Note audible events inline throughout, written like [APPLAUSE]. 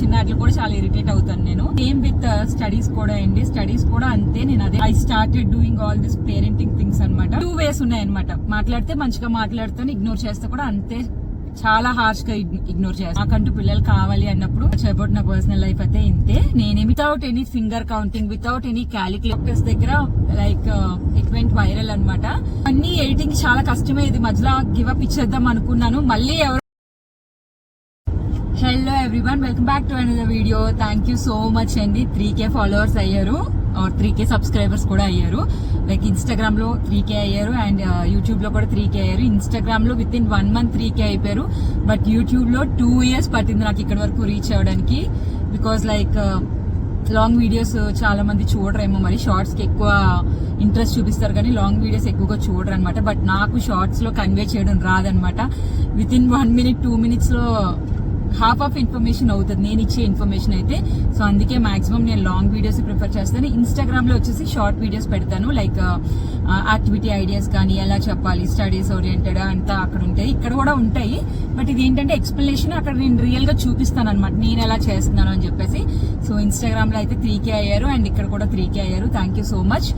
చిన్న అట్లా కూడా చాలా ఇరిటేట్ అవుతాను నేను. సేమ్ విత్ స్టడీస్ కూడా అండి. స్టడీస్ కూడా అంతే. నేను అదే I started doing all this parenting things అన్నమాట. టూ వేస్ ఉన్నాయి అనమాట మాట్లాడితే మంచిగా మాట్లాడుతాను ఇగ్నోర్ చేస్తే కూడా అంతే. చాలా హార్ష్గా ఇగ్నోర్ చేస్తాను నాకంటూ పిల్లలు కావాలి అన్నప్పుడు అబౌట్ నా పర్సనల్ లైఫ్ అయితే ఇంతే. నేను without any finger counting without any calculators దగ్గర లైక్ ఇట్ వెంట్ వైరల్ అన్నమాట. అన్ని ఎడిటింగ్ చాలా కష్టమే. ఇది మధ్యలో గివ్ అప్ ఇచ్చేద్దాం అనుకున్నాను. మళ్ళీ ఎవరు hello everyone welcome back to another video thank you so much అండి త్రీ కే ఫాలోవర్స్ అయ్యారు త్రీ కే సబ్స్క్రైబర్స్ కూడా అయ్యారు. లైక్ ఇన్స్టాగ్రామ్లో త్రీ కే అయ్యారు అండ్ యూట్యూబ్లో uh, కూడా త్రీ కే అయ్యారు. ఇన్స్టాగ్రామ్లో within one month three K అయిపోయారు బట్ యూట్యూబ్లో టూ ఇయర్స్ పట్టింది నాకు ఇక్కడ వరకు రీచ్ అవ్వడానికి. బికాస్ లైక్ లాంగ్ వీడియోస్ చాలా మంది చూడరేమో మరి. షార్ట్స్కి ఎక్కువ ఇంట్రెస్ట్ చూపిస్తారు కానీ లాంగ్ వీడియోస్ ఎక్కువగా చూడరు అనమాట బట్ నాకు షార్ట్స్లో కన్వే చేయడం రాదనమాట within one minute two మినిట్స్లో హాఫ్ ఆఫ్ ఇన్ఫర్మేషన్ అవుతుంది. నేను ఇచ్చే ఇన్ఫర్మేషన్ అయితే. సో అందుకే మాక్సిమం నేను లాంగ్ వీడియోస్ ప్రిఫర్ చేస్తాను. ఇన్స్టాగ్రామ్లో వచ్చేసి షార్ట్ వీడియోస్ పెడతాను. లైక్ యాక్టివిటీ ఐడియాస్ కానీ ఎలా చెప్పాలి స్టడీస్ ఓరియంటెడ్ అంతా అక్కడ ఉంటాయి. ఇక్కడ కూడా ఉంటాయి. బట్ ఇది ఏంటంటే ఎక్స్ప్లెనేషన్ అక్కడ నేను రియల్గా చూపిస్తాను అనమాట నేను ఎలా చేస్తున్నాను అని చెప్పేసి. సో ఇన్స్టాగ్రామ్లో అయితే త్రీకే అయ్యారు. అండ్ ఇక్కడ కూడా త్రీ కే అయ్యారు. థ్యాంక్ యూ సో మచ్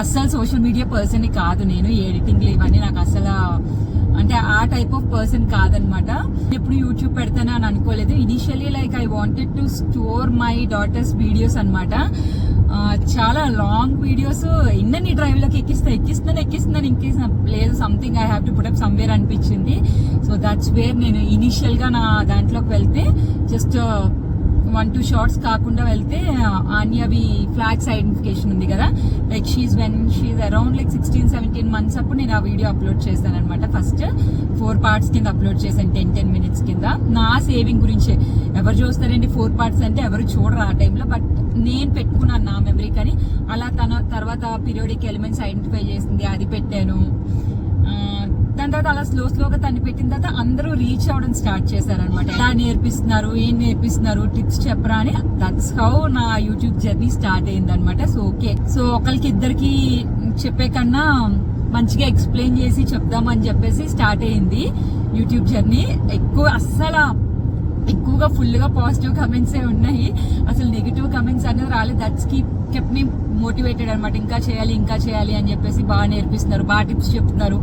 అస్సలు సోషల్ మీడియా పర్సన్ కాదు నేను. ఎడిటింగ్ ఇవన్నీ నాకు అసలు అంటే ఆ టైప్ ఆఫ్ పర్సన్ కాదనమాట. ఎప్పుడు యూట్యూబ్ పెడతాను అని అనుకోలేదు. Initially like I wanted to store my daughter's videos అనమాట చాలా లాంగ్ వీడియోస్ ఇన్నని డ్రైవ్లోకి ఎక్కిస్తా ఎక్కిస్తున్నాను ఎక్కిస్తున్నాను ఇంకేసిన లేదు something I have to put up somewhere అనిపించింది. సో దట్స్ వేర్ నేను ఇనిషియల్గా నా దాంట్లోకి వెళ్తే జస్ట్ వన్ టూ షార్ట్స్ కాకుండా వెళ్తే ఆన్యవి ఫ్లాగ్స్ ఐడెంటిఫికేషన్ ఉంది కదా. Like she's when she's around like sixteen seventeen months అప్పుడు నేను ఆ వీడియో అప్లోడ్ చేశాను అనమాట ఫస్ట్ ఫోర్ పార్ట్స్ కింద అప్లోడ్ చేశాను టెన్ టెన్ మినిట్స్ కింద. నా సేవింగ్ గురించే. ఎవరు చూస్తారండి ఫోర్ పార్ట్స్ అంటే ఎవరు చూడరు ఆ టైంలో బట్ నేను పెట్టుకున్నాను నా మెమరీ కానీ అలా తన తర్వాత పీరియోడిక్ ఎలిమెంట్స్ ఐడెంటిఫై చేసింది అది పెట్టాను. దాని తర్వాత అలా స్లో స్లోగా తను పెట్టిన తర్వాత అందరూ రీచ్ అవ్వడం స్టార్ట్ చేశారనమాట ఎలా నేర్పిస్తున్నారు ఏం నేర్పిస్తున్నారు టిప్స్ చెప్పరా అని దట్స్ హౌ నా యూట్యూబ్ జర్నీ స్టార్ట్ అయింది అనమాట సో ఓకే సో ఒకరికి ఇద్దరికి చెప్పే కన్నా మంచిగా ఎక్స్ప్లెయిన్ చేసి చెప్దామని చెప్పేసి స్టార్ట్ అయింది యూట్యూబ్ జర్నీ ఎక్కువ అస్సలు ఎక్కువగా ఫుల్గా పాజిటివ్ కమెంట్సే ఉన్నాయి. అసలు నెగిటివ్ కమెంట్స్ అనేది రాలేదు. That's keep kept me motivated అనమాట ఇంకా చేయాలి ఇంకా చేయాలి అని చెప్పేసి బాగా నేర్పిస్తున్నారు బాగా టిప్స్ చెప్తున్నారు.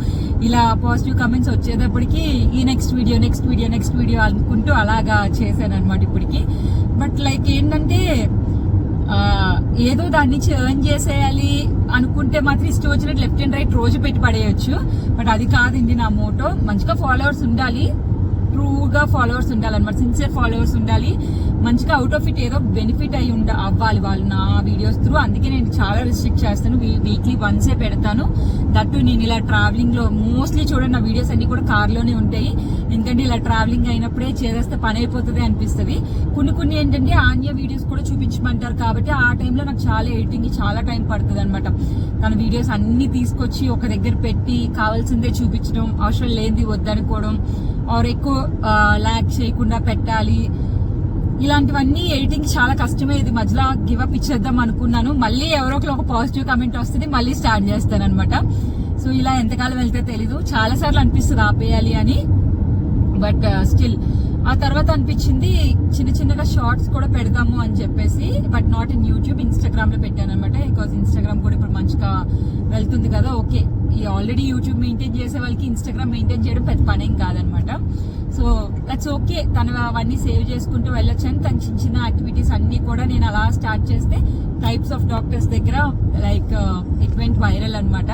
ఇలా పాజిటివ్ కమెంట్స్ వచ్చేటప్పటికి ఈ next video next video next video అనుకుంటూ అలాగా చేశాను అనమాట ఇప్పటికి. బట్ లైక్ ఏంటంటే ఏదో దాన్ని నుంచి ఎర్న్ చేసేయాలి అనుకుంటే మాత్రం ఇష్టం వచ్చినట్టు లెఫ్ట్ అండ్ రైట్ రోజు పెట్టి పడేయచ్చు బట్ అది కాదండి నా మోటో మంచిగా ఫాలోవర్స్ ఉండాలి. ట్రూగా ఫాలోవర్స్ ఉండాలన్నమాట. సిన్సియర్ ఫాలోవర్స్ ఉండాలి. మంచిగా అవుట్ ఆఫ్ ఇట్ ఏదో బెనిఫిట్ అయి ఉండ అవ్వాలి వాళ్ళు నా వీడియోస్ త్రూ అందుకే నేను చాలా రిస్ట్రిక్ట్ చేస్తాను. వీక్లీ వన్సే పెడతాను. దట్టు నేను ఇలా ట్రావెలింగ్లో మోస్ట్లీ చూడండి నా వీడియోస్ అన్నీ కూడా కార్లోనే ఉంటాయి. ఎందుకంటే ఇలా ట్రావెలింగ్ అయినప్పుడే చేసేస్తే పని అయిపోతుంది అనిపిస్తుంది. కొన్ని కొన్ని ఏంటంటే ఆన్య వీడియోస్ కూడా చూపించమంటారు కాబట్టి ఆ టైంలో నాకు చాలా ఎడిటింగ్ చాలా టైం పడుతుంది అనమాట తన వీడియోస్ అన్నీ తీసుకొచ్చి ఒక దగ్గర పెట్టి కావాల్సిందే చూపించడం అవసరం లేనిది వద్దనుకోవడం ఆర్ ఎక్కువ ల్యాక్ చేయకుండా పెట్టాలి. ఇలాంటివన్నీ ఎడిటింగ్ చాలా కష్టమే. ఇది మధ్యలో గివప్ ఇచ్చేద్దాం అనుకున్నాను. మళ్ళీ ఎవరో ఒకరు ఒక పాజిటివ్ కమెంట్ వస్తుంది మళ్ళీ స్టార్ట్ చేస్తాను అనమాట సో ఇలా ఎంతకాలం వెళ్తే తెలీదు. చాలా సార్లు అనిపిస్తుంది ఆపేయాలి అని. బట్ స్టిల్ ఆ తర్వాత అనిపించింది చిన్న చిన్నగా షార్ట్స్ కూడా పెడదాము అని చెప్పేసి బట్ నాట్ ఇన్ యూట్యూబ్ ఇన్స్టాగ్రామ్లో పెట్టాను అనమాట బికాస్ ఇన్స్టాగ్రామ్ కూడా ఇప్పుడు మంచిగా వెళ్తుంది కదా. ఓకే ఆల్రెడీ యూట్యూబ్ మెయింటైన్ చేసే వాళ్ళకి ఇన్స్టాగ్రామ్ మెయింటైన్ చేయడం పెద్ద పనేం కాదనమాట. సో దట్స్ ఓకే తను అవన్నీ సేవ్ చేసుకుంటూ వెళ్ళొచ్చు అని తన చిన్న చిన్న యాక్టివిటీస్ అన్నీ కూడా నేను అలా స్టార్ట్ చేస్తే టైప్స్ ఆఫ్ డాక్టర్స్ దగ్గర లైక్ ఇట్ వెంట్ వైరల్ అనమాట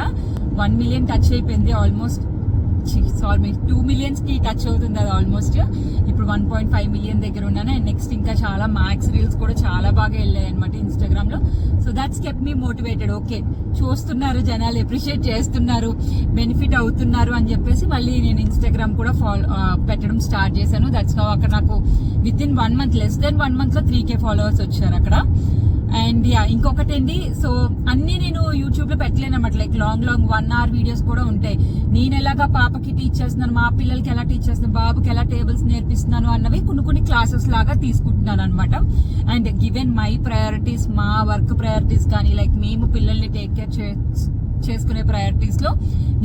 వన్ మిలియన్ టచ్ అయిపోయింది ఆల్మోస్ట్. సారీ టూ మిలియన్స్కి టచ్ అవుతుంది అది ఆల్మోస్ట్ ఇప్పుడు వన్ పాయింట్ ఫైవ్ మిలియన్ దగ్గర ఉన్నాను. అండ్ నెక్స్ట్ ఇంకా చాలా మ్యాక్స్ రీల్స్ కూడా చాలా బాగా వెళ్ళాయి అనమాట ఇన్స్టాగ్రామ్లో so that's kept me motivated okay చూస్తున్నారు జనాలు ఎప్రిషియేట్ చేస్తున్నారు బెనిఫిట్ అవుతున్నారు అని చెప్పేసి మళ్ళీ నేను ఇన్స్టాగ్రామ్ కూడా ఫాలో పెట్టడం స్టార్ట్ చేశాను. దట్స్ హౌ అక్కడ నాకు within one month less than one మంత్లో త్రీ కే ఫాలోవర్స్ వచ్చారు అక్కడ. అండ్ యా ఇంకొకటి అండి సో అన్ని నేను యూట్యూబ్లో పెట్టలేనమాట. అనమాట like long long one hour videos కూడా ఉంటాయి. నేను ఎలాగా పాపకి టీచ్ చేస్తున్నాను? మా పిల్లలకి ఎలా టీచ్ చేస్తున్నాను? బాబుకి ఎలా టేబుల్స్ నేర్పిస్తున్నాను? అన్నవి కొన్ని కొన్ని క్లాసెస్ లాగా తీసుకుంటున్నాను అనమాట అండ్ గివెన్ మై ప్రయారిటీస్ మా వర్క్ ప్రయారిటీస్ కానీ లైక్ మేము పిల్లల్ని టేక్ కేర్ చే చేసుకునే ప్రయారిటీస్లో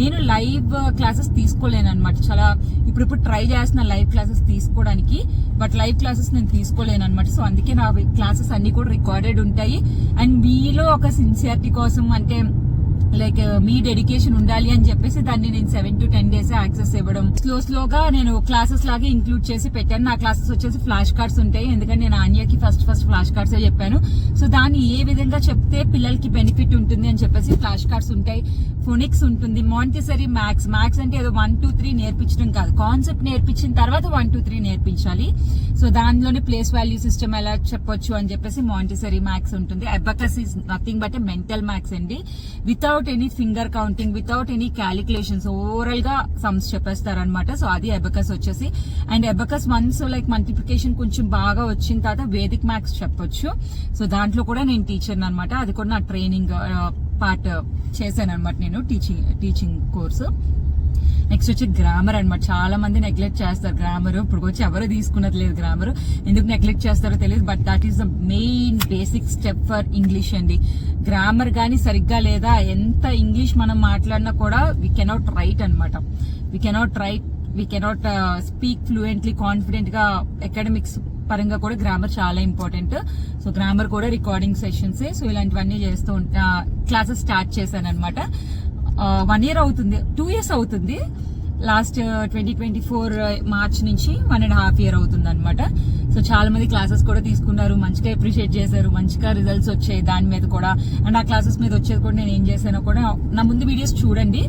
నేను లైవ్ క్లాసెస్ uh, తీసుకోలేను అనమాట చాలా ఇప్పుడు ఇప్పుడు ట్రై చేస్తున్న లైవ్ క్లాసెస్ తీసుకోవడానికి బట్ లైవ్ క్లాసెస్ నేను తీసుకోలేను అనమాట సో అందుకే నా క్లాసెస్ అన్ని కూడా రికార్డెడ్ ఉంటాయి. అండ్ మీలో ఒక సిన్సియారిటీ కోసం అంటే లైక్ uh, మీ డెడికేషన్ ఉండాలి అని చెప్పేసి దాన్ని నేను seven to ten days access ఇవ్వడం. స్లో స్లోగా నేను క్లాసెస్ లాగే ఇంక్లూడ్ చేసి పెట్టాను. నా క్లాసెస్ వచ్చేసి ఫ్లాష్ కార్డ్స్ ఉంటాయి. ఎందుకంటే నేను ఆన్యాకి ఫస్ట్ ఫస్ట్ ఫ్లాష్ కార్డ్స్ చెప్పాను. సో దాన్ని ఏ విధంగా చెప్తే పిల్లలకి బెనిఫిట్ ఉంటుంది అని చెప్పేసి ఫ్లాష్ కార్డ్స్ ఉంటాయి. ఫోనిక్స్ ఉంటుంది. మాంటిసరీ మ్యాథ్స్ మ్యాథ్స్ అంటే ఏదో వన్ టూ త్రీ నేర్పించడం కాదు. కాన్సెప్ట్ నేర్పించిన తర్వాత వన్ టూ త్రీ నేర్పించాలి. సో దానిలోనే ప్లేస్ వాల్యూ సిస్టమ్ ఎలా చెప్పొచ్చు అని చెప్పేసి మాంటిసరీ మ్యాథ్స్ ఉంటుంది. Abacus is nothing but mental maths అండి. Without any finger counting without any calculations ఓవరాల్గా సమ్స్ చెప్పేస్తారనమాట సో అది అబకస్ వచ్చేసి. And abacus once like multiplication కొంచెం బాగా వచ్చిన తర్వాత వేదిక్ మ్యాథ్స్ చెప్పొచ్చు. సో దాంట్లో కూడా నేను టీచర్ అనమాట అది కూడా నా ట్రైనింగ్ పార్ట్ చేశాను అనమాట నేను టీచింగ్ టీచింగ్ కోర్సు నెక్స్ట్ వచ్చి గ్రామర్ అనమాట చాలా మంది నెగ్లెక్ట్ చేస్తారు గ్రామర్ ఇప్పుడు వచ్చి ఎవరు తీసుకున్నది లేదు గ్రామర్ ఎందుకు నెగ్లెక్ట్ చేస్తారో తెలియదు but that is the main basic step for English అండి. గ్రామర్ కానీ సరిగ్గా లేదా ఎంత ఇంగ్లీష్ మనం మాట్లాడినా కూడా వీ కెనాట్ రైట్ అనమాట we cannot write we cannot speak fluently కాన్ఫిడెంట్గా అకాడమిక్స్ పరంగా కూడా గ్రామర్ చాలా ఇంపార్టెంట్ సో గ్రామర్ కూడా రికార్డింగ్ సెషన్స్ సో ఇలాంటివన్నీ చేస్తూ ఉంటా క్లాసెస్ స్టార్ట్ చేశాను అనమాట వన్ ఇయర్ అవుతుంది. టూ ఇయర్స్ అవుతుంది. Last twenty twenty four March నుంచి వన్ అండ్ హాఫ్ ఇయర్ అవుతుంది అనమాట సో చాలా మంది క్లాసెస్ కూడా తీసుకున్నారు. మంచిగా అప్రిషియేట్ చేశారు. మంచిగా రిజల్ట్స్ వచ్చాయి దాని మీద కూడా. అండ్ ఆ క్లాసెస్ మీద వచ్చేది కూడా నేను ఏం చేశానో కూడా నా ముందు వీడియోస్ చూడండి.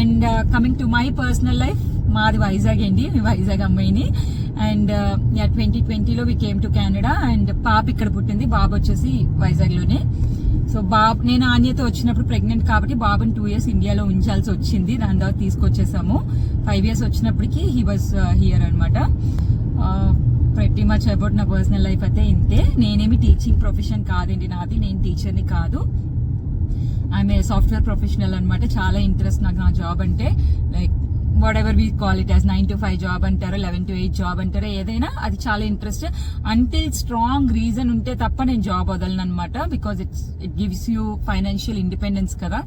And coming to my personal life మాది వైజాగ్ అండి మీ వైజాగ్ అమ్మాయిని. అండ్ యా ట్వంటీ ట్వంటీలో we came to Canada and పాప ఇక్కడ పుట్టింది బాబు వచ్చేసి వైజాగ్లోనే. సో బాబు నేను ఆన్యతో వచ్చినప్పుడు ప్రెగ్నెంట్ కాబట్టి బాబుని టూ ఇయర్స్ ఇండియాలో ఉంచాల్సి వచ్చింది దాని తర్వాత తీసుకొచ్చేసాము. ఫైవ్ ఇయర్స్ వచ్చినప్పటికి హీ వాజ్ హియర్ అనమాట ప్రతి మచ్ అబౌట్ నా పర్సనల్ లైఫ్ అయితే ఇంతే. నేనేమి టీచింగ్ ప్రొఫెషన్ కాదండి నాది నేను టీచర్ని కాదు. ఐఎమ్ సాఫ్ట్వేర్ ప్రొఫెషనల్ అనమాట చాలా ఇంట్రెస్ట్ నాకు నా జాబ్ అంటే like whatever we call it as nine to five job అంటారో లెవెన్ టు ఎయిట్ జాబ్ అంటారో ఏదైనా అది చాలా ఇంట్రెస్ట్ అంటిల్ స్ట్రాంగ్ రీజన్ ఉంటే తప్ప నేను జాబ్ వదలను అనమాట because it's it gives you financial independence కదా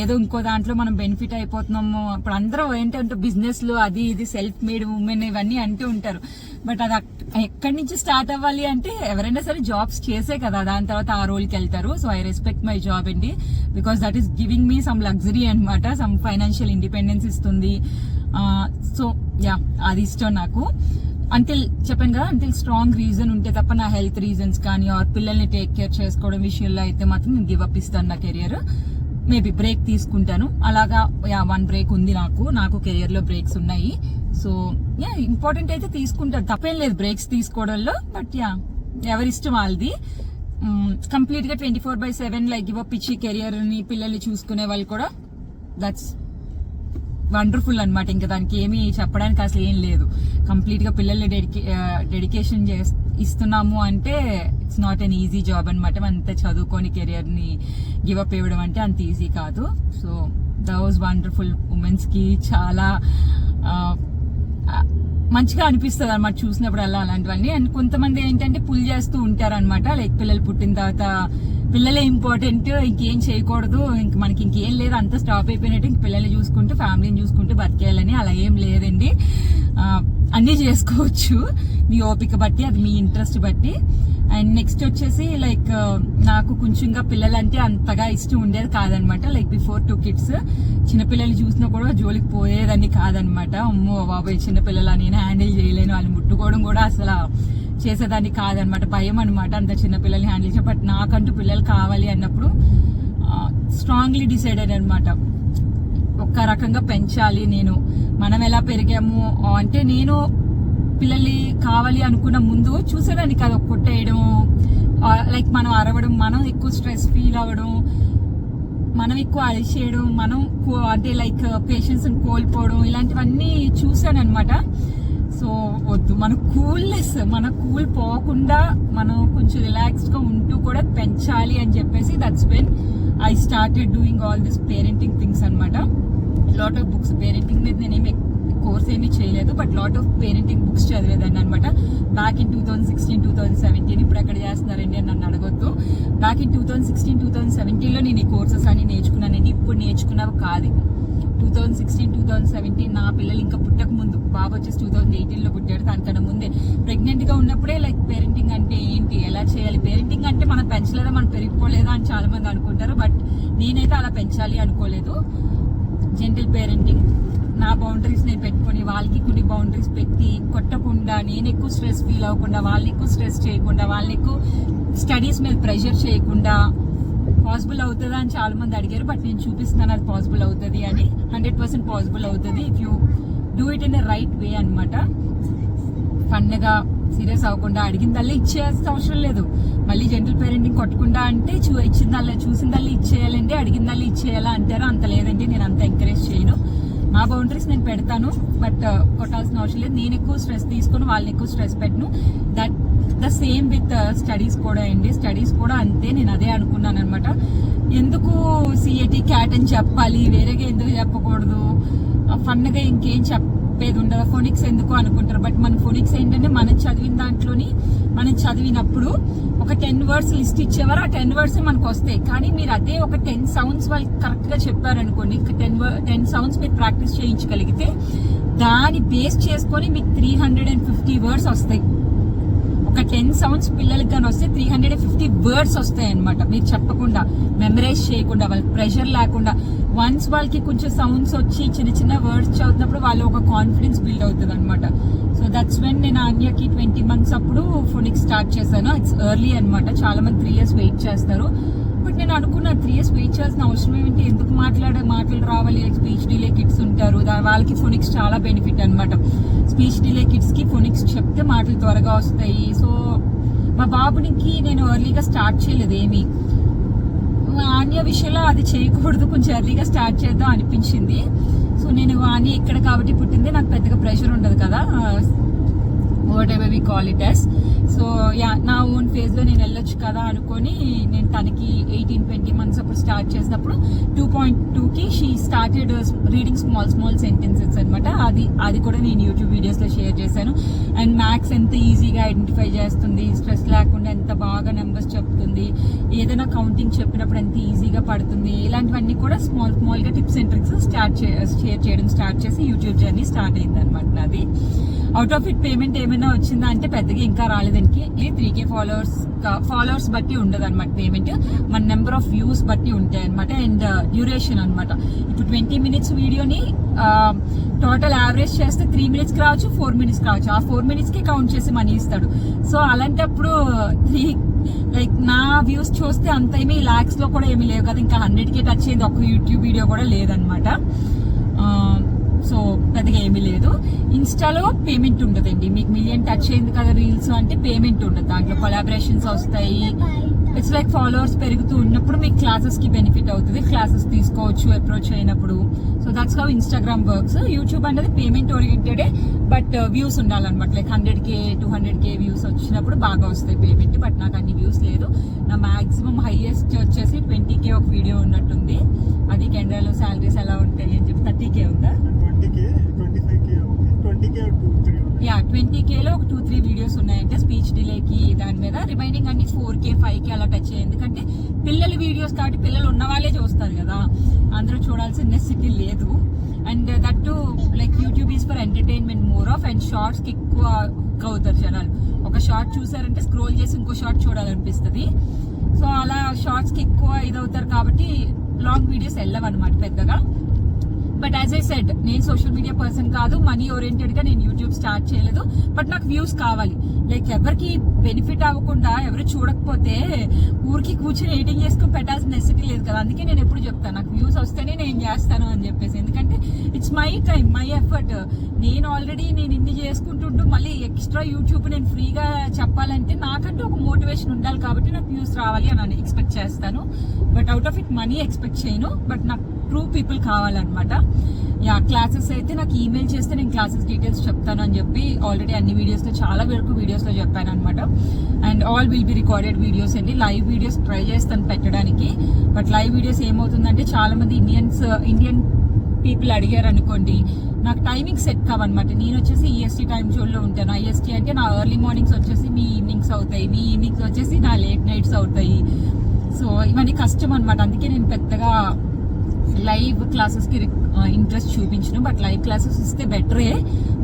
ఏదో ఇంకో దాంట్లో మనం బెనిఫిట్ అయిపోతున్నాము. ఇప్పుడు అందరూ ఏంటంటే బిజినెస్లో అది ఇది సెల్ఫ్ మేడ్ ఉమెన్ ఇవన్నీ అంటూ ఉంటారు. బట్ అది ఎక్కడి నుంచి స్టార్ట్ అవ్వాలి అంటే ఎవరైనా సరే జాబ్స్ చేసే కదా దాని తర్వాత ఆ రోల్కి వెళ్తారు. So I respect my job అండి. Because that is giving me some luxury అనమాట సమ్ ఫైనాన్షియల్ ఇండిపెండెన్స్ ఇస్తుంది. సో యా అది ఇష్టం నాకు. అంటిల్ చెప్పాను కదా అంటిల్ స్ట్రాంగ్ రీజన్ ఉంటే తప్ప నా హెల్త్ రీజన్స్ కానీ ఆర్ పిల్లల్ని టేక్ కేర్ చేసుకోవడం విషయంలో అయితే మాత్రం నేను గివ్ అప్ ఇస్తాను నా కెరియర్ మేబీ బ్రేక్ తీసుకుంటాను. అలాగా యా వన్ బ్రేక్ ఉంది నాకు. నాకు కెరియర్లో బ్రేక్స్ ఉన్నాయి. సో యా ఇంపార్టెంట్ అయితే తీసుకుంటారు తప్పేం లేదు బ్రేక్స్ తీసుకోవడంలో బట్ యా ఎవరిష్టం వాళ్ళది. కంప్లీట్గా twenty four by seven like give పిచ్చి కెరియర్ని పిల్లల్ని చూసుకునే వాళ్ళు కూడా దట్స్ వండర్ఫుల్ అన్నమాట. ఇంకా దానికి ఏమీ చెప్పడానికి అసలు ఏం లేదు. కంప్లీట్గా పిల్లల్ని డెడికే డెడికేషన్ చేస్తే ఇస్తున్నాము అంటే it's not an easy job అనమాట అంత చదువుకొని కెరియర్ని గివప్ గివ్ అప్ ఇవ్వడం అంటే అంత ఈజీ కాదు. సో దోస్ వండర్ఫుల్ ఉమెన్స్కి చాలా మంచిగా అనిపిస్తుంది అనమాట చూసినప్పుడు అలా అలాంటివన్నీ. అండ్ కొంతమంది ఏంటంటే పుల్ చేస్తూ ఉంటారనమాట లైక్ పిల్లలు పుట్టిన తర్వాత పిల్లలే ఇంపార్టెంట్ ఇంకేం చేయకూడదు ఇంక మనకి ఇంకేం లేదు అంతా స్టాప్ అయిపోయినట్టు ఇంక పిల్లల్ని చూసుకుంటూ ఫ్యామిలీని చూసుకుంటూ బతికేయాలని అలా ఏం లేదండి. అన్నీ చేసుకోవచ్చు. మీ ఓపిక బట్టి అది మీ ఇంట్రెస్ట్ బట్టి. అండ్ నెక్స్ట్ వచ్చేసి లైక్ నాకు కొంచెంగా పిల్లలంటే అంతగా ఇష్టం ఉండేది కాదనమాట. లైక్ బిఫోర్ టూ కిడ్స్ చిన్నపిల్లల్ని చూసినా కూడా జోలికి పోయేదాన్ని కాదనమాట. అమ్మో బాబాయ్ చిన్నపిల్లల నేను హ్యాండిల్ చేయలేను. వాళ్ళు ముట్టుకోవడం కూడా అసలు చేసేదాన్ని కాదనమాట. భయం అనమాట అంత చిన్నపిల్లల్ని హ్యాండిల్ చేయ బట్ నాకంటూ పిల్లలు కావాలి అన్నప్పుడు స్ట్రాంగ్లీ డిసైడెడ్ అనమాట. ఒక్క రకంగా పెంచాలి నేను. మనం ఎలా పెరిగాము? అంటే నేను పిల్లల్ని కావాలి అనుకున్న ముందు చూసేదాన్ని కాదు కొట్టేయడం లైక్ మనం అరవడం మనం ఎక్కువ స్ట్రెస్ ఫీల్ అవ్వడం మనం ఎక్కువ అలిసేయడం మనం కో- అంటే లైక్ పేషెన్స్ని uh, కోల్పోవడం ఇలాంటివన్నీ చూసాను అనమాట సో వద్దు. మన కూల్నెస్ మన కూల్ పోకుండా మనం కొంచెం రిలాక్స్డ్గా ఉంటూ కూడా పెంచాలి అని చెప్పేసి that's when I started doing all this parenting things అనమాట లాట్ ఆఫ్ బుక్స్ పేరెంటింగ్ మీద నేనేమి కోర్స్ ఏమీ చేయలేదు but lot of parenting books చదివేదాన్ని అనమాట back in two thousand sixteen two thousand seventeen ఇప్పుడు ఎక్కడ చేస్తున్నారండి అని నన్ను అడగొద్దు. Back in two thousand sixteen two thousand సెవెంటీన్లో నేను ఈ కోర్సెస్ అని నేర్చుకున్నానండి. ఇప్పుడు నేర్చుకున్నవి కాదు two thousand sixteen two thousand seventeen నా పిల్లలు ఇంకా పుట్టక ముందు బాబు వచ్చేసి టూ థౌసండ్ ఎయిటీన్లో పుట్టాడు. దానికన్నా ముందే ప్రెగ్నెంట్గా ఉన్నప్పుడే లైక్ పేరెంటింగ్ అంటే ఏంటి? ఎలా చేయాలి? పేరెంటింగ్ అంటే మనం పెంచలేదా? మనం పెరిగిపోలేదా అని చాలామంది అనుకుంటారు బట్ నేనైతే అలా పెంచాలి అనుకోలేదు. జెంటిల్ పేరెంటింగ్ నా బౌండరీస్ నేను పెట్టుకొని వాళ్ళకి కొన్ని బౌండరీస్ పెట్టి కొట్టకుండా నేను ఎక్కువ స్ట్రెస్ ఫీల్ అవ్వకుండా వాళ్ళని ఎక్కువ స్ట్రెస్ చేయకుండా వాళ్ళని ఎక్కువ స్టడీస్ మీద ప్రెషర్ చేయకుండా పాసిబుల్ అవుతుందా అని చాలా మంది అడిగారు బట్ నేను చూపిస్తున్నాను అది పాసిబుల్ అవుతుంది అని. హండ్రెడ్ పర్సెంట్ పాసిబుల్ అవుతుంది. If you do it in a right way అనమాట ఫన్గా సీరియస్ అవ్వకుండా అడిగిందల్లా ఇచ్చేయాల్సిన అవసరం లేదు. మళ్ళీ జెంటల్ పేరెంటింగ్ కొట్టకుండా అంటే చూ ఇచ్చిందల్లా చూసిందల్లా ఇచ్చేయాలండి అడిగిందల్లా ఇచ్చేయాలా అంటారా. అంత లేదండి నేను అంత ఎంకరేజ్ చేయను. నా బౌండరీస్ నేను పెడతాను బట్ uh, కొట్టాల్సిన అవసరం లేదు. నేను ఎక్కువ స్ట్రెస్ తీసుకొని వాళ్ళని ఎక్కువ స్ట్రెస్ పెట్టను. That the same with studies కూడా అండి. స్టడీస్ కూడా అంతే నేను అదే అనుకున్నాను అనమాట ఎందుకు సిఏటి క్యాట్ అని చెప్పాలి? వేరేగా ఎందుకు చెప్పకూడదు? ఫన్గా ఇంకేం చెప్పేది ఉండదు. ఫోనిక్స్ ఎందుకు అనుకుంటారు? బట్ మన ఫోనిక్స్ ఏంటంటే మనం చదివిన దాంట్లోని మనం చదివినప్పుడు ఒక టెన్ వర్డ్స్ లిస్ట్ ఇచ్చేవారు. ఆ టెన్ వర్డ్స్ మనకు వస్తాయి. కానీ మీరు అదే ఒక టెన్ సౌండ్స్ వాళ్ళు కరెక్ట్గా చెప్పారనుకోండి టెన్ టెన్ సౌండ్స్ మీరు ప్రాక్టీస్ చేయించగలిగితే దాన్ని బేస్ చేసుకొని మీకు three hundred and fifty words వస్తాయి. ఒక టెన్ సౌండ్స్ పిల్లలకి కానీ వస్తే three hundred and fifty words వస్తాయి అనమాట మీరు చెప్పకుండా మెమరైజ్ చేయకుండా వాళ్ళకి ప్రెషర్ లేకుండా వన్స్ వాళ్ళకి కొంచెం సౌండ్స్ వచ్చి చిన్న చిన్న వర్డ్స్ చదువుతున్నప్పుడు వాళ్ళు ఒక కాన్ఫిడెన్స్ బిల్డ్ అవుతుంది అనమాట దట్స్ వెన్ నేను ఆన్యకి ట్వంటీ మంత్స్ అప్పుడు ఫోనిక్ స్టార్ట్ చేశాను. ఇట్స్ ఎర్లీ అనమాట చాలా మంది త్రీ ఇయర్స్ వెయిట్ చేస్తారు. బట్ నేను అనుకున్న త్రీ ఇయర్స్ వెయిట్ చేయాల్సిన అవసరం ఏంటి ఎందుకు మాట్లాడే మాటలు రావాలి? స్పీచ్ డిలే కిడ్స్ ఉంటారు. వాళ్ళకి ఫోనిక్స్ చాలా బెనిఫిట్ అనమాట స్పీచ్ డిలే కిడ్స్కి ఫోనిక్స్ చెప్తే మాటలు త్వరగా వస్తాయి. సో మా బాబునికి నేను ఎర్లీగా స్టార్ట్ చేయలేదు ఏమీ. ఆన్య విషయంలో అది చేయకూడదు. కొంచెం ఎర్లీగా స్టార్ట్ చేద్దాం అనిపించింది. సో నేను ఆన్య ఇక్కడ కాబట్టి పుట్టింది. నాకు పెద్దగా ప్రెషర్ ఉండదు కదా. Whatever we call it as so yeah నా ఓన్ ఫేజ్లో నేను వెళ్ళొచ్చు కదా అనుకొని నేను తనకి ఎయిటీన్ ట్వంటీ మంత్స్ అప్పుడు స్టార్ట్ చేసినప్పుడు టూ పాయింట్ టూకి she started reading small small sentences అనమాట అది అది కూడా నేను యూట్యూబ్ వీడియోస్లో షేర్ చేశాను. అండ్ మ్యాథ్స్ ఎంత ఈజీగా ఐడెంటిఫై చేస్తుంది స్ట్రెస్ లేకుండా ఎంత బాగా నెంబర్స్ చెప్తుంది ఏదైనా కౌంటింగ్ చెప్పినప్పుడు ఎంత ఈజీగా పడుతుంది ఇలాంటివన్నీ కూడా small స్మాల్గా tips and tricks start share చేయడం స్టార్ట్ చేసి యూట్యూబ్ జర్నీ స్టార్ట్ అయింది అనమాట నాది. అవుట్ ఆఫ్ ఇట్ పేమెంట్ ఏమైనా వచ్చిందా అంటే పెద్దగా ఇంకా రాలేదానికి త్రీ కే ఫాలోవర్స్ ఫాలోవర్స్ బట్టి ఉండదు అనమాట పేమెంట్ మన నెంబర్ ఆఫ్ వ్యూస్ బట్టి ఉంటాయి అనమాట అండ్ డ్యూరేషన్ అన్నమాట. ఇప్పుడు ట్వంటీ మినిట్స్ వీడియోని టోటల్ యావరేజ్ చేస్తే త్రీ మినిట్స్కి రావచ్చు ఫోర్ మినిట్స్ రావచ్చు ఆ ఫోర్ మినిట్స్కి కౌంట్ చేసి మనీ ఇస్తాడు. సో అలాంటప్పుడు [LAUGHS] త్రీ లైక్ నా వ్యూస్ చూస్తే అంత ఏమీ ల్యాక్స్లో కూడా ఏమీ లేవు కదా. ఇంకా హండ్రెడ్కి టచ్ అయ్యింది ఒక యూట్యూబ్ వీడియో కూడా లేదనమాట సో uh, పెద్దగా ఏమీ లేదు. ఇన్స్టాలో పేమెంట్ ఉండదండి. మీకు మిలియన్ టచ్ అయింది కదా రీల్స్ అంటే పేమెంట్ ఉండదు. దాంట్లో కొలాబరేషన్స్ వస్తాయి. ఇట్స్ లైక్ ఫాలోవర్స్ పెరుగుతూ ఉన్నప్పుడు మీకు క్లాసెస్కి బెనిఫిట్ అవుతుంది. క్లాసెస్ తీసుకోవచ్చు అప్రోచ్ అయినప్పుడు. So that's how Instagram works YouTube అనేది పేమెంట్ ఓరియంటెడ్ బట్ వ్యూస్ ఉండాలన్నమాట. Like hundred K two hundred K views వచ్చినప్పుడు బాగా వస్తాయి పేమెంట్ బట్ నాకు అన్ని వ్యూస్ లేదు. నా మాక్సిమం హైయెస్ట్ వచ్చేసి ట్వంటీ కే ఒక వీడియో ఉన్నట్టుంది. అది కెనడాలో శాలరీస్ ఎలా ఉంటాయి అని చెప్పి థర్టీ కే ఉందా twenty K twenty five K twenty K two three yeah twenty Khelo ఒక టూ త్రీ వీడియోస్ ఉన్నాయంటే స్పీచ్ డిలేకి దాని మీద రిమైనింగ్ అన్ని ఫోర్ కే ఫైవ్ కే అలా టచ్ అయ్యాయి ఎందుకంటే పిల్లల వీడియోస్ కాబట్టి పిల్లలు ఉన్న వాళ్ళే చూస్తారు కదా. అందరూ చూడాల్సిన నెసిటీ లేదు. And that to like YouTube is for entertainment more of and షార్ట్స్కి ఎక్కువ హుక్ అవుతారు జనాలు. ఒక షార్ట్ చూసారంటే స్క్రోల్ చేసి ఇంకో షార్ట్ చూడాలనిపిస్తుంది. సో అలా షార్ట్స్కి ఎక్కువ ఇదవుతారు కాబట్టి లాంగ్ వీడియోస్ వెళ్ళవన్నమాట పెద్దగా. బట్ యాజ్ ఐ సెడ్ నేను సోషల్ మీడియా పర్సన్ కాదు మనీ ఓరియంటెడ్గా నేను యూట్యూబ్ స్టార్ట్ చేయలేదు. బట్ నాకు వ్యూస్ కావాలి. లైక్ ఎవరికి బెనిఫిట్ అవ్వకుండా ఎవరు చూడకపోతే ఊరికి కూర్చొని ఎడిటింగ్ చేసుకుని పెట్టాల్సిన నెసిటీ లేదు కదా. అందుకే నేను ఎప్పుడు చెప్తాను నాకు వ్యూస్ వస్తేనే నేను చేస్తాను అని చెప్పేసి. ఎందుకంటే it's my time my effort నేను ఆల్రెడీ నేను ఇన్ని చేసుకుంటుంటూ మళ్ళీ ఎక్స్ట్రా యూట్యూబ్ నేను ఫ్రీగా చెప్పాలంటే నాకంటూ ఒక మోటివేషన్ ఉండాలి కాబట్టి నాకు వ్యూస్ రావాలి అని ఎక్స్పెక్ట్ చేస్తాను. But out of it money expect చేయను. బట్ నాకు ట్రూ పీపుల్ కావాలన్నమాట. యా క్లాసెస్ అయితే నాకు ఈమెయిల్ చేస్తే నేను క్లాసెస్ డీటెయిల్స్ చెప్తాను అని చెప్పి ఆల్రెడీ అన్ని వీడియోస్లో చాలా వరకు వీడియోస్లో చెప్పాను అనమాట and all will be recorded videos అండి. లైవ్ వీడియోస్ ట్రై చేస్తాను పెట్టడానికి. బట్ లైవ్ వీడియోస్ ఏమవుతుందంటే చాలామంది ఇండియన్స్ ఇండియన్ పీపుల్ అడిగారు అనుకోండి నాకు టైమింగ్ సెట్ కావన్నమాట. నేను వచ్చేసి ఈఎస్టీ టైం జోన్లో ఉంటాను. ఐఎస్టీ అంటే నా ఎర్లీ మార్నింగ్స్ వచ్చేసి మీ ఈవినింగ్స్ అవుతాయి. మీ ఈవినింగ్స్ వచ్చేసి నా లేట్ నైట్స్ అవుతాయి. సో ఇవన్నీ కష్టం అనమాట అందుకే నేను పెద్దగా లైవ్ క్లాసెస్కి ఇంట్రెస్ట్ చూపించను బట్ లైవ్ క్లాసెస్ ఇస్తే బెటరే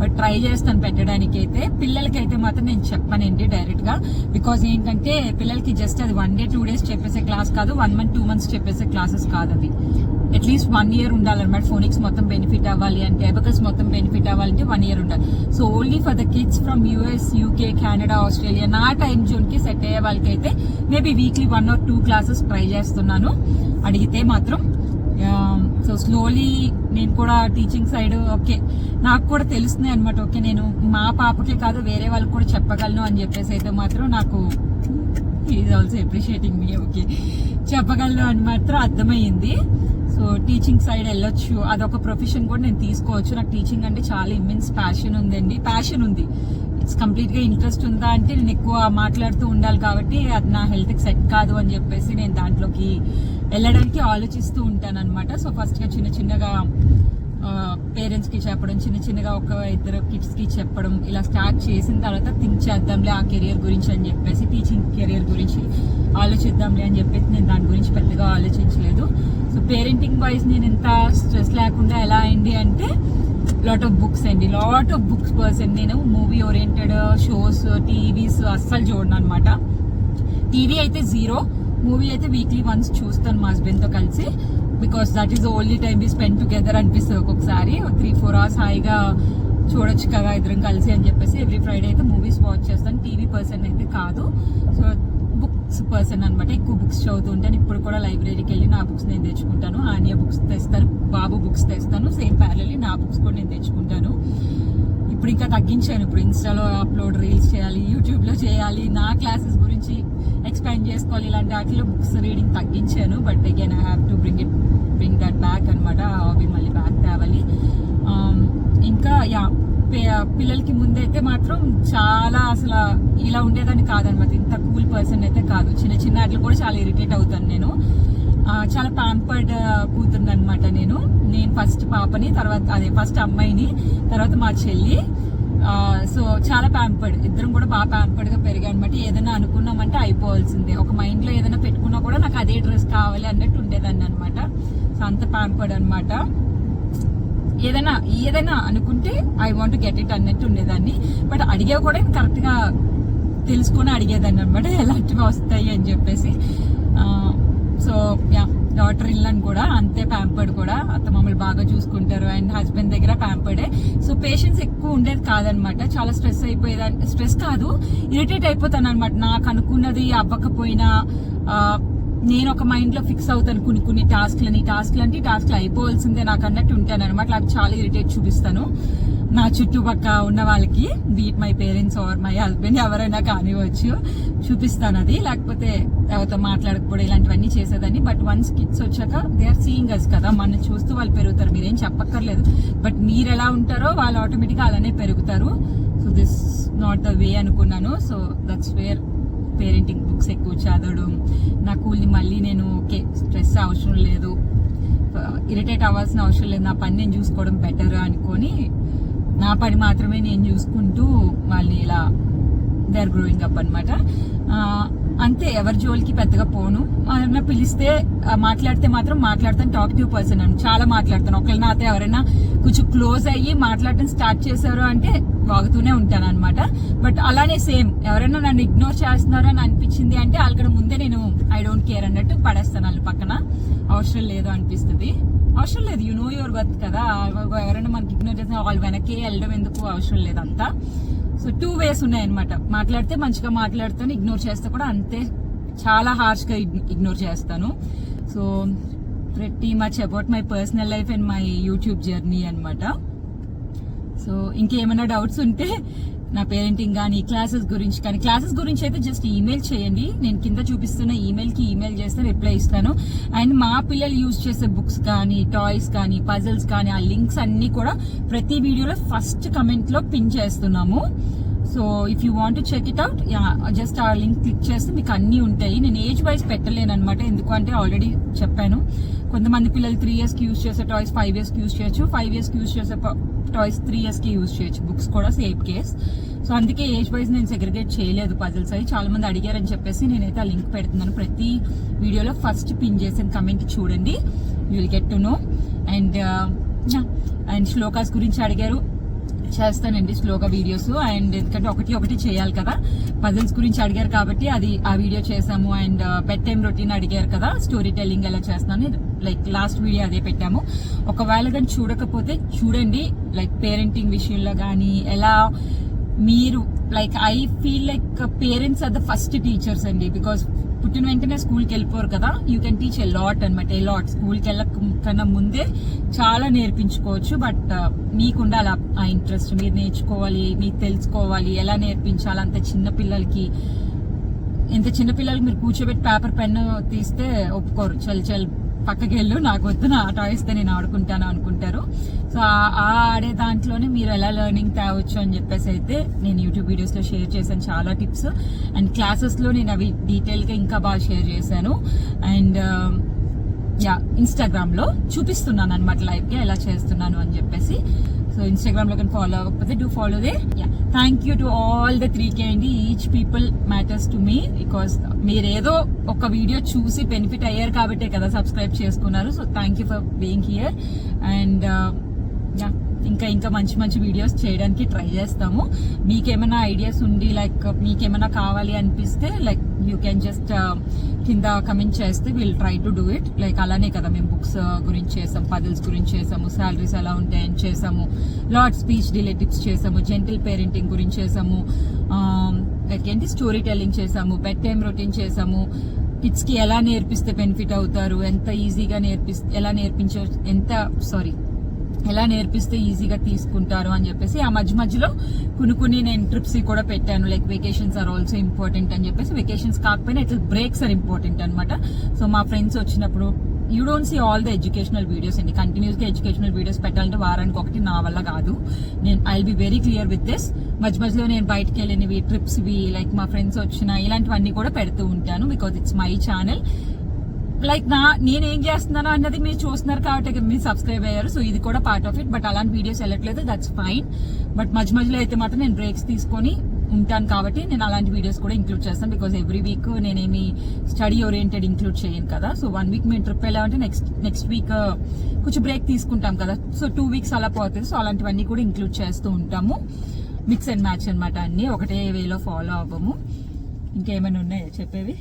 బట్ ట్రై చేస్తాను పెట్టడానికి అయితే పిల్లలకి అయితే మాత్రం నేను చెప్పనండి డైరెక్ట్ డైరెక్ట్గా బికాజ్ ఏంటంటే పిల్లలకి జస్ట్ అది వన్ డే టూ డేస్ చెప్పేసే క్లాస్ కాదు వన్ మంత్ టూ మంత్స్ చెప్పేసే క్లాసెస్ కాదు అవి. అట్లీస్ట్ వన్ ఇయర్ ఉండాలన్నమాట. ఫోనిక్స్ మొత్తం బెనిఫిట్ అవ్వాలి అంటే ఎబకస్ మొత్తం బెనిఫిట్ అవ్వాలంటే వన్ ఇయర్ ఉండాలి. So only for the kids from US UK Canada Australia నా టైం జోన్కి సెట్ అయ్యే వాళ్ళకైతే maybe weekly one or two classes try చేస్తున్నాను. అడిగితే మాత్రం సో స్లోలీ నేను కూడా టీచింగ్ సైడ్ ఓకే నాకు కూడా తెలుస్తుంది అనమాట ఓకే నేను మా పాపకే కాదు వేరే వాళ్ళకి కూడా చెప్పగలను అని చెప్పేసి అయితే మాత్రం నాకు is also appreciating me okay చెప్పగలను అని మాత్రం అర్థమైంది. సో టీచింగ్ సైడ్ వెళ్ళొచ్చు. అదొక ప్రొఫెషన్ కూడా నేను తీసుకోవచ్చు. నాకు టీచింగ్ అంటే చాలా ఇమ్మెన్స్ ప్యాషన్ ఉందండి. ప్యాషన్ ఉంది. ఇట్స్ కంప్లీట్గా ఇంట్రెస్ట్ ఉందా అంటే నేను ఎక్కువ మాట్లాడుతూ ఉండాలి కాబట్టి అది నా హెల్త్కి సెట్ కాదు అని చెప్పేసి నేను దాంట్లోకి వెళ్ళడానికి ఆలోచిస్తూ ఉంటాను అనమాట సో ఫస్ట్గా చిన్న చిన్నగా పేరెంట్స్కి చెప్పడం చిన్న చిన్నగా ఒక ఇద్దరు కిడ్స్కి చెప్పడం ఇలా స్టార్ట్ చేసిన తర్వాత థింక్ చేద్దాంలే ఆ కెరియర్ గురించి అని చెప్పేసి టీచింగ్ కెరియర్ గురించి ఆలోచిద్దాంలే అని చెప్పేసి నేను దాని గురించి పెద్దగా ఆలోచించలేదు. సో పేరెంటింగ్ వైజ్ నేను ఎంత స్ట్రెస్ లేకుండా ఎలా అయింది అంటే లాట్ ఆఫ్ బుక్స్ అండి. లాట్ ఆఫ్ బుక్స్ పర్సన్ నేను మూవీ ఓరియంటెడ్ షోస్ టీవీస్ అస్సలు చూడను అనమాట టీవీ అయితే జీరో మూవీ అయితే వీక్లీ వన్స్ చూస్తాను మా హస్బెండ్తో కలిసి because that is only time we spend together అనిపిస్తుంది ఒక్కొక్కసారి. త్రీ ఫోర్ అవర్స్ హాయిగా చూడొచ్చు కదా ఇద్దరం కలిసి అని చెప్పేసి ఎవ్రీ ఫ్రైడే అయితే మూవీస్ వాచ్ చేస్తాను. టీవీ పర్సన్ అయితే కాదు. సో బుక్స్ పర్సన్ అనమాట ఎక్కువ బుక్స్ చదువుతూ ఉంటాను. ఇప్పుడు కూడా లైబ్రరీకి వెళ్ళి నా బుక్స్ నేను తెచ్చుకుంటాను. ఆనియా బుక్స్ తెస్తాను బాబు బుక్స్ తెస్తాను. సేమ్ ప్యారలీ నా బుక్స్ కూడా నేను తెచ్చుకుంటాను. ఇప్పుడు ఇంకా తగ్గించాను. ఇప్పుడు ఇన్స్టాలో అప్లోడ్ రీల్స్ చేయాలి యూట్యూబ్లో చేయాలి నా క్లాసెస్ గురించి ఎక్స్పాండ్ చేసుకోవాలి ఇలాంటి వాటిలో బుక్స్ రీడింగ్ తగ్గించాను but again I have to bring it bring that back అనమాట అవి మళ్ళీ బ్యాక్ తేవాలి. Um, ఇంకా యా పిల్లలకి ముందైతే మాత్రం చాలా అసలు ఇలా ఉండేదాన్ని కాదనమాట ఇంత కూల్ పర్సన్ అయితే కాదు. చిన్న చిన్న వాటిలో కూడా చాలా ఇరిటేట్ అవుతాను నేను. చాలా ప్యాంపర్డ్ కూతుందనమాట అనమాట నేను. నేను ఫస్ట్ పాపని తర్వాత అదే ఫస్ట్ అమ్మాయిని తర్వాత మా చెల్లి. సో చాలా ప్యాంపర్డ్ ఇద్దరం కూడా బాగా ప్యాంపర్డ్గా పెరిగాయి అనమాట ఏదైనా అనుకున్నామంటే అయిపోవాల్సిందే. ఒక మైండ్లో ఏదైనా పెట్టుకున్నా కూడా నాకు అదే డ్రెస్ కావాలి అన్నట్టు ఉండేదాన్ని అనమాట సో అంత ప్యాంపర్డ్ అనమాట ఏదైనా ఏదైనా అనుకుంటే ఐ వాంట్ గెట్ ఇట్ అన్నట్టు ఉండేదాన్ని. బట్ అడిగే కూడా కరెక్ట్గా తెలుసుకొని అడిగేదాన్ని అనమాట ఎలాంటివి వస్తాయి అని చెప్పేసి. డాటర్ ఇల్లని కూడా అంతే ప్యాంపర్డ్ కూడా. అత్త మమ్మల్ని బాగా చూసుకుంటారు. అండ్ హస్బెండ్ దగ్గర ప్యాంపర్డే సో పేషెన్స్ ఎక్కువ ఉండేది కాదనమాట. చాలా స్ట్రెస్ అయిపోయేదాన్ని స్ట్రెస్ కాదు. ఇరిటేట్ అయిపోతాను అనమాట. నాకు అనుకున్నది అవ్వకపోయినా నేను ఒక మైండ్లో ఫిక్స్ అవుతాను కొన్ని కొన్ని టాస్క్లని టాస్క్లు అంటే టాస్క్లు అయిపోవాల్సిందే నాకు అన్నట్టు ఉంటాను అనమాట నాకు చాలా ఇరిటేట్ చూపిస్తాను. నా చుట్టుపక్క ఉన్న వాళ్ళకి be it my parents or my husband ఎవరైనా కానివ్వచ్చు చూపిస్తాను అది. లేకపోతే ఎవరితో మాట్లాడకపోవడం ఇలాంటివన్నీ చేసేదాన్ని. బట్ వన్స్ కిడ్స్ వచ్చాక దే ఆర్ సీయింగ్ అస్ కదా. మన చూస్తూ వాళ్ళు పెరుగుతారు. మీరేం చెప్పక్కర్లేదు. బట్ మీరు ఎలా ఉంటారో వాళ్ళు ఆటోమేటిక్గా అలానే పెరుగుతారు. So this not the way అనుకున్నాను. So that's where parenting books ఎక్కువ చదవడం నా కూల్ని మళ్ళీ నేను ఓకే స్ట్రెస్ అవసరం లేదు. Uh, ఇరిటేట్ అవ్వాల్సిన అవసరం లేదు. నా పని నేను చూసుకోవడం బెటర్ అనుకొని నా పని మాత్రమే నేను చూసుకుంటూ వాళ్ళని ఇలా దే ఆర్ గ్రోయింగ్ అప్ అనమాట అంతే ఎవరి జోలికి పెద్దగా పోను. ఎవరైనా పిలిస్తే మాట్లాడితే మాత్రం మాట్లాడతాను టాక్టివ్ పర్సన్ అని. చాలా మాట్లాడతాను. ఒకళ్ళు నాతో ఎవరైనా కొంచెం క్లోజ్ అయ్యి మాట్లాడటం స్టార్ట్ చేశారు అంటే వాగుతూనే ఉంటాను అనమాట బట్ అలానే సేమ్ ఎవరైనా నన్ను ఇగ్నోర్ చేస్తున్నారు అని అనిపించింది అంటే వాళ్ళకి ముందే నేను ఐ డోంట్ కేర్ అన్నట్టు పడేస్తాను వాళ్ళు పక్కన. అవసరం లేదు అనిపిస్తుంది. అవసరం లేదు. యు నో యువర్ వర్త్ కదా. ఎవరైనా మనకి ఇగ్నోర్ చేసిన వాళ్ళు వెనకే వెళ్ళడం ఎందుకు అవసరం లేదు అంతా. సో టూ వేస్ ఉన్నాయన్నమాట. మాట్లాడితే మంచిగా మాట్లాడుతాను ఇగ్నోర్ చేస్తే కూడా అంతే. చాలా హార్ష్గా ఇగ్నోర్ చేస్తాను. So pretty much about my personal life and my YouTube journey అనమాట సో ఇంకేమైనా డౌట్స్ ఉంటే నా పేరెంటింగ్ కానీ క్లాసెస్ గురించి కానీ క్లాసెస్ గురించి అయితే జస్ట్ ఈమెయిల్ చేయండి. నేను కింద చూపిస్తున్న ఈమెయిల్కి ఈమెయిల్ చేస్తే రిప్లై ఇస్తాను. అండ్ మా పిల్లలు యూజ్ చేసే బుక్స్ కానీ టాయ్స్ కానీ పజిల్స్ కానీ ఆ లింక్స్ అన్ని కూడా ప్రతి వీడియోలో ఫస్ట్ కమెంట్లో పిన్ చేస్తున్నాము. So if you want check it out just ఆ లింక్ క్లిక్ చేస్తే మీకు అన్నీ ఉంటాయి. నేను ఏజ్ వైజ్ పెట్టలేను అనమాట ఎందుకంటే ఆల్రెడీ చెప్పాను. కొంతమంది పిల్లలు త్రీ ఇయర్స్కి యూజ్ యూస్ చేసే టాయ్స్ ఫైవ్ ఇయర్స్కి యూజ్ యూస్ చేయొచ్చు. ఫైవ్ ఇయర్స్ యూస్ చేసే టాయ్స్ త్రీ ఇయర్స్కి యూజ్ యూస్ చేయొచ్చు. బుక్స్ కూడా సేమ్ కేస్ సో అందుకే ఏజ్ వైజ్ నేను సెగ్రిగేట్ చేయలేదు పజిల్స్ అవి. చాలా మంది అడిగారని చెప్పేసి నేనైతే ఆ లింక్ పెడుతున్నాను. ప్రతి వీడియోలో ఫస్ట్ పిన్ చేసిన కమెంట్ చూడండి. You will get to know and and shlokas గురించి అడిగారు. చేస్తానండి స్లోగా వీడియోస్. అండ్ ఎందుకంటే ఒకటి ఒకటి చేయాలి కదా. పజిల్స్ గురించి అడిగారు కాబట్టి అది ఆ వీడియో చేసాము. అండ్ బెడ్ టైం రొటీన్ అడిగారు కదా. స్టోరీ టెల్లింగ్ ఎలా చేస్తాను. లైక్ లాస్ట్ వీడియో అదే పెట్టాము. ఒకవేళ కానీ చూడకపోతే చూడండి. లైక్ పేరెంటింగ్ విషయంలో కానీ ఎలా మీరు like I feel like parents are the first teachers అండి. బికాస్ పుట్టిన వెంటనే స్కూల్కి వెళ్ళిపోరు కదా. You can teach a lot అనమాట ఏ లాట్ స్కూల్కి వెళ్ళక కన్నా ముందే చాలా నేర్పించుకోవచ్చు బట్ uh, మీకు ఉండాలి ఆ- ఆ ఇంట్రెస్ట్ మీరు నేర్చుకోవాలి మీకు తెలుసుకోవాలి ఎలా నేర్పించాలి అంత చిన్న పిల్లలకి ఇంత చిన్న పిల్లలకి మీరు కూర్చోబెట్టి పేపర్ పెన్ తీస్తే ఒప్పుకోరు. చల్ చల్ పక్కకి వెళ్ళు నాకు వద్దు నా ఆట ఇస్తే నేను ఆడుకుంటాను అనుకుంటారు. సో ఆ- ఆడే దాంట్లోనే మీరు ఎలా లెర్నింగ్ తేవచ్చు అని చెప్పేసి అయితే నేను యూట్యూబ్ వీడియోస్లో షేర్ చేశాను చాలా టిప్స్ అండ్ క్లాసెస్లో నేను అవి డీటెయిల్గా ఇంకా బాగా షేర్ చేశాను. అండ్ యా ఇన్స్టాగ్రామ్లో చూపిస్తున్నాను అనమాట లైవ్గా ఎలా చేస్తున్నాను అని చెప్పేసి. సో ఇన్స్టాగ్రామ్లో కానీ ఫాలో అవ్వకపోతే do follow they. Yeah thank you to all the three K అండి each people matters to me because మీరేదో ఒక వీడియో చూసి బెనిఫిట్ అయ్యారు కాబట్టే కదా సబ్స్క్రైబ్ చేసుకున్నారు. So thank you for being here and yeah ఇంకా ఇంకా మంచి మంచి వీడియోస్ చేయడానికి ట్రై చేస్తాము. మీకేమైనా ఐడియాస్ ఉండి లైక్ మీకేమైనా కావాలి అనిపిస్తే లైక్ యూ కెన్ జస్ట్ కింద కమెంట్ చేస్తే will try to do it like అలానే కదా మేము బుక్స్ గురించి చేసాం పజిల్స్ గురించి చేసాము శాలరీస్ ఎలా ఉంటాయని చేసాము లాట్ స్పీచ్ రిలేటివ్స్ చేసాము జెంటిల్ పేరెంటింగ్ గురించి చేసాము um, లైక్ ఏంటి స్టోరీ టెల్లింగ్ చేసాము బెడ్ టైం రొటీన్ చేసాము కిడ్స్కి ఎలా నేర్పిస్తే బెనిఫిట్ అవుతారు ఎంత ఈజీగా నేర్పిస్తే ఎలా నేర్పించ ఎంత సారీ ఎలా నేర్పిస్తే ఈజీగా తీసుకుంటారు అని చెప్పేసి ఆ మధ్య మధ్యలో కొన్ని కొన్ని నేను ట్రిప్స్ కూడా పెట్టాను. Like vacations are also important అని చెప్పేసి వెకేషన్స్ కాకపోయినా ఇట్లా బ్రేక్స్ ఆర్ ఇంపార్టెంట్ అనమాట సో మా ఫ్రెండ్స్ వచ్చినప్పుడు you don't see all the educational videos అండి. కంటిన్యూస్గా ఎడ్యుకేషనల్ వీడియోస్ పెట్టాలంటే వారానికి ఒకటి నా వల్ల కాదు. నేను I be very clear with this మధ్య మధ్యలో నేను బయటకు వెళ్ళినవి ట్రిప్స్వి లైక్ మా ఫ్రెండ్స్ వచ్చిన ఇలాంటివన్నీ కూడా పెడుతూ ఉంటాను because it's my channel like నా నేను ఏం చేస్తున్నాను అన్నది మీరు చూస్తున్నారు కాబట్టి మీరు సబ్స్క్రైబ్ అయ్యారు. సో ఇది కూడా పార్ట్ ఆఫ్ ఇట్ బట్ అలాంటి వీడియోస్ వెళ్ళట్లేదు. దట్స్ ఫైన్ బట్ మధ్య మధ్యలో అయితే మాత్రం నేను బ్రేక్స్ తీసుకొని ఉంటాను కాబట్టి నేను అలాంటి వీడియోస్ కూడా ఇంక్లూడ్ చేస్తాను. బికాస్ ఎవ్రీ వీక్ నేనేమి స్టడీ ఓరియంటెడ్ ఇంక్లూడ్ చేయను కదా. సో వన్ వీక్ మేము ట్రిప్ వెళ్ళామంటే నెక్స్ట్ నెక్స్ట్ వీక్ కొంచెం బ్రేక్ తీసుకుంటాం కదా. సో టూ వీక్స్ అలా పోతుంది. సో అలాంటివన్నీ కూడా ఇంక్లూడ్ చేస్తూ ఉంటాము. మిక్స్ అండ్ మ్యాచ్ అనమాట అన్నీ. ఒకటే వేలో ఫాలో అవ్వము. ఇంకేమైనా ఉన్నాయా చెప్పేవి?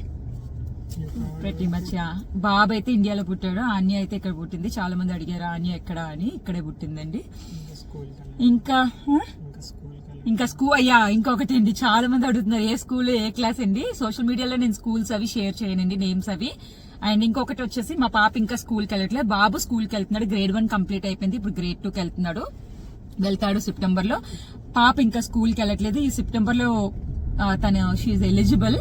ప్రతి మచ్ బాబు అయితే ఇండియాలో పుట్టాడు ఆన్య అయితే ఇక్కడ పుట్టింది. చాలా మంది అడిగారు ఆన్య ఎక్కడ అని. ఇక్కడే పుట్టిందండి. ఇంకా? ఇంకా స్కూల్ అయ్యా ఇంకొకటి అండి. చాలా మంది అడుగుతున్నారు ఏ స్కూల్ ఏ క్లాస్ అండి? సోషల్ మీడియాలో నేను స్కూల్స్ అవి షేర్ చేయనండి నేమ్స్ అవి. అండ్ ఇంకొకటి వచ్చేసి మా పాప ఇంకా స్కూల్కి వెళ్ళట్లేదు. బాబు స్కూల్కి వెళ్తున్నాడు. గ్రేడ్ వన్ కంప్లీట్ అయిపోయింది. ఇప్పుడు గ్రేడ్ టూకి వెళ్తున్నాడు. వెళ్తాడు సెప్టెంబర్లో. పాప ఇంకా స్కూల్కి వెళ్ళట్లేదు. ఈ సెప్టెంబర్లో ఆ, తను she's eligible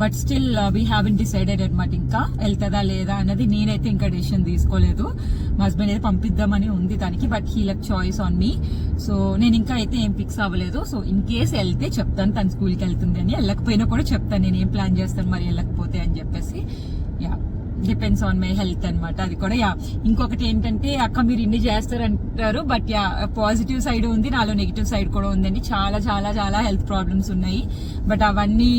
but still we haven't decided అనమాట ఇంకా వెళ్తుందా లేదా అన్నది నేనైతే ఇంకా డెసిషన్ తీసుకోలేదు. మా హస్బెండ్ అయితే పంపిద్దామని ఉంది దానికి but he luck choice on me so నేను ఇంకా అయితే ఏం ఫిక్స్ అవ్వలేదు. సో ఇన్ కేస్ వెళ్తే చెప్తాను తన స్కూల్కి వెళ్తుంది అని. వెళ్ళకపోయినా కూడా చెప్తాను నేను ఏం ప్లాన్ చేస్తాను మరి వెళ్ళకపోతే అని చెప్పేసి. డిపెండ్స్ ఆన్ మై హెల్త్ అనమాట అది కూడా యా. ఇంకొకటి ఏంటంటే అక్క మీరు ఇన్ని చేస్తారంటారు బట్ యా పాజిటివ్ సైడ్ ఉంది నాలో నెగిటివ్ సైడ్ కూడా ఉందండి. చాలా చాలా చాలా హెల్త్ ప్రాబ్లమ్స్ ఉన్నాయి. బట్ అవన్నీ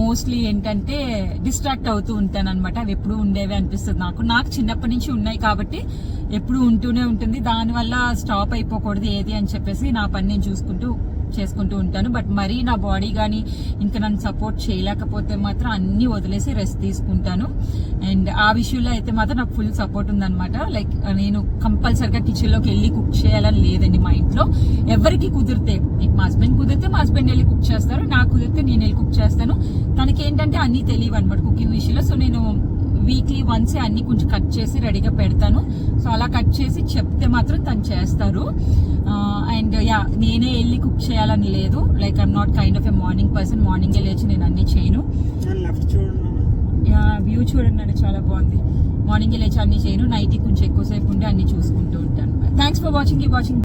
మోస్ట్లీ ఏంటంటే డిస్ట్రాక్ట్ అవుతూ ఉంటాను అనమాట అవి ఎప్పుడు ఉండేవి అనిపిస్తుంది నాకు. నాకు చిన్నప్పటి నుంచి ఉన్నాయి కాబట్టి ఎప్పుడు ఉంటూనే ఉంటుంది. దానివల్ల స్టాప్ అయిపోకూడదు ఏది అని చెప్పేసి నా పని నేను చూసుకుంటూ చేసుకుంటూ ఉంటాను. బట్ మరీ నా బాడీ కానీ ఇంకా నన్ను సపోర్ట్ చేయలేకపోతే మాత్రం అన్ని వదిలేసి రెస్ట్ తీసుకుంటాను. అండ్ ఆ విషయంలో అయితే మాత్రం నాకు ఫుల్ సపోర్ట్ ఉందన్నమాట. లైక్ నేను కంపల్సరిగా కిచెన్లోకి వెళ్ళి కుక్ చేయాలని లేదండి మా ఇంట్లో. ఎవరికి కుదిరితే మా హస్బెండ్ కుదిరితే మా హస్బెండ్ వెళ్ళి కుక్ చేస్తారు. నాకు కుదిరితే నేను వెళ్ళి కుక్ చేస్తాను. తనకి ఏంటంటే అన్నీ తెలియవు అనమాట కుకింగ్ విషయంలో. సో నేను వీక్లీ వన్స్ అన్ని కొంచెం కట్ చేసి రెడీగా పెడతాను. సో అలా కట్ చేసి చెప్తే మాత్రం తను చేస్తారు. అండ్ యా నేనే వెళ్ళి కుక్ చేయాలని లేదు. Like I'm not kind of a morning person morning లేచి నేను అన్ని చేయను. యా వ్యూ చూడండి అండి చాలా బాగుంది. మార్నింగ్ లేచి అన్ని చేయను. నైట్ కొంచెం ఎక్కువసేపు ఉంటే అన్ని చూసుకుంటూ ఉంటాను. థ్యాంక్స్ ఫర్ వాచింగ్ ఈ వాచింగ్